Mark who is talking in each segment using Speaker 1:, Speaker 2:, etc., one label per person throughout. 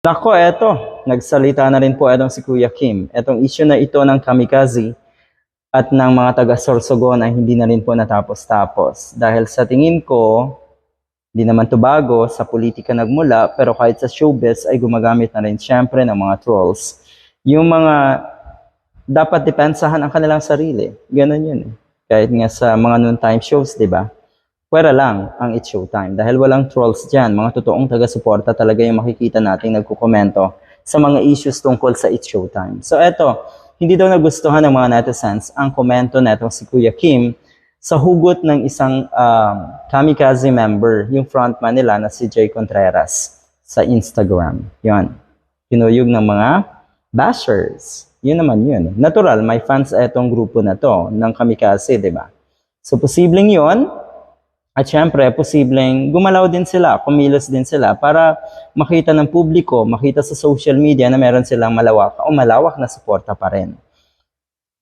Speaker 1: Nako, eto. Nagsalita na rin po etong si Kuya Kim. Etong issue na ito ng kamikaze at ng mga taga Sorsogon ay hindi na rin po natapos-tapos. Dahil sa tingin ko, hindi naman to bago, sa politika nagmula, pero kahit sa showbiz ay gumagamit na rin syempre ng mga trolls. Yung mga dapat depensahan ang kanilang sarili. Ganon yun eh. Kahit nga sa mga noontime shows, di ba? Pwera lang ang It's Showtime. Dahil walang trolls dyan, mga totoong taga-suporta talaga yung makikita nating nagkukomento sa mga issues tungkol sa It's Showtime. So eto, hindi daw nagustuhan ng mga netizens ang komento netong si Kuya Kim sa hugot ng isang um, kamikaze member, yung frontman nila na si Jay Contreras sa Instagram. Yon. Pinuyog ng mga bashers. Yun naman yun. Natural, may fans etong grupo na to ng kamikaze, di ba? So, posibleng yon at syempre, posibleng gumalaw din sila, kumilos din sila para makita ng publiko, makita sa social media na meron silang malawak o malawak na suporta pa rin.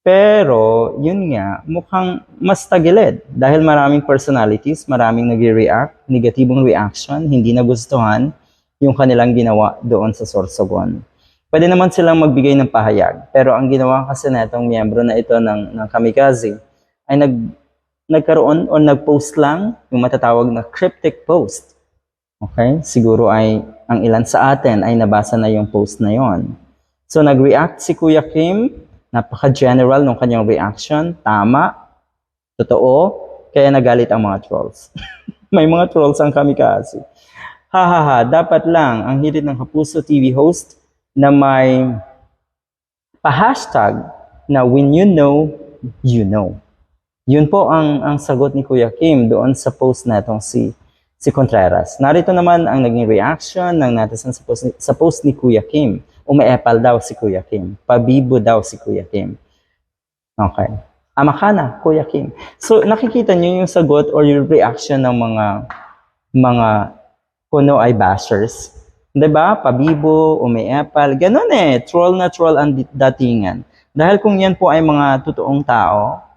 Speaker 1: Pero, yun nga, mukhang mas tagilid dahil maraming personalities, maraming nag-react, negatibong reaction, hindi nagustuhan yung kanilang ginawa doon sa Sorsogon. Pwede naman silang magbigay ng pahayag, pero ang ginawa kasi na itong miyembro na ito ng, ng Kamikaze ay nag, nagkaroon o nag-post lang yung matatawag na cryptic post. Okay? Siguro ay ang ilan sa atin ay nabasa na yung post na yon. So nag-react si Kuya Kim, napaka-general ng kanyang reaction, tama, totoo, kaya nagalit ang mga trolls. May mga trolls ang kamikaze. Ha ha ha, dapat lang ang hilit ng Kapuso TV host na may pa-hashtag na when you know, you know. Yun po ang, ang sagot ni Kuya Kim doon sa post na itong si, si Contreras. Narito naman ang naging reaction ng netizen sa post, sa post ni Kuya Kim. Umaepal daw si Kuya Kim. Pabibo daw si Kuya Kim. Okay. Ama ka na, Kuya Kim. So, nakikita niyo yung sagot or yung reaction ng mga mga kuno ay bashers. 'Di ba? Pabibo, umiepal, ganun eh. Troll na troll ang datingan. Dahil kung yan po ay mga totoong tao,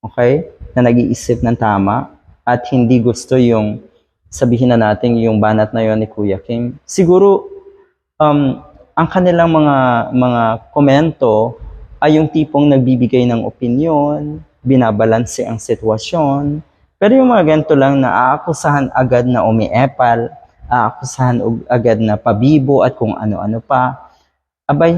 Speaker 1: okay, na nag-iisip ng tama at hindi gusto yung sabihin na natin yung banat na yon ni Kuya Kim, siguro um, ang kanilang mga mga komento ay yung tipong nagbibigay ng opinion, binabalanse ang sitwasyon, pero yung mga ganito lang na aakusahan agad na umiepal, aakusahan agad na pabibo at kung ano-ano pa, abay,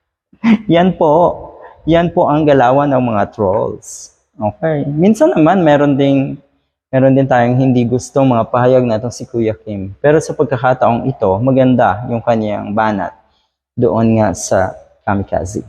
Speaker 1: yan po, yan po ang galawan ng mga trolls. Okay. Minsan naman meron ding meron din tayong hindi gusto mga pahayag na itong si Kuya Kim. Pero sa pagkakataong ito, maganda yung kanyang banat doon nga sa kamikaze.